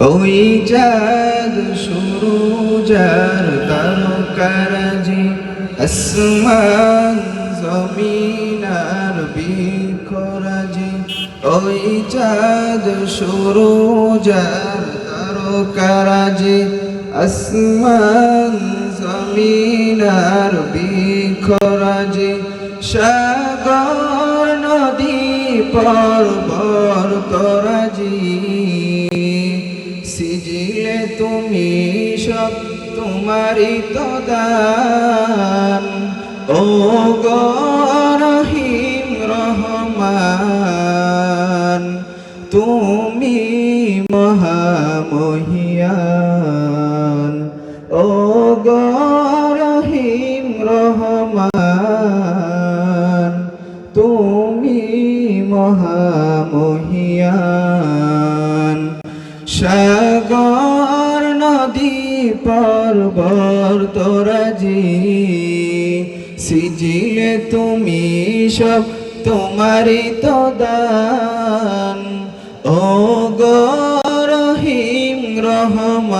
ওই চাঁদ শুরু যার তারকারাজি আসমান জমিনার বিখরাজি। ওই চাঁদ শুরু যার তারকারাজি আসমান জমিনার বিখরাজি। সাগর, নদী পর্বর তরাজি সিজিলে তুমি সব তোমারই তো দান ও গো রহিম রহমান, তুমি মহামহিয়ান। ও গো রহিম রহমান, তুমি মহামহিয়ান। সাগর নদী পর্বর তোরাজি সিজিলে তুমি সব তোমারই তো দান। ও গরহিম রহিম রহমান।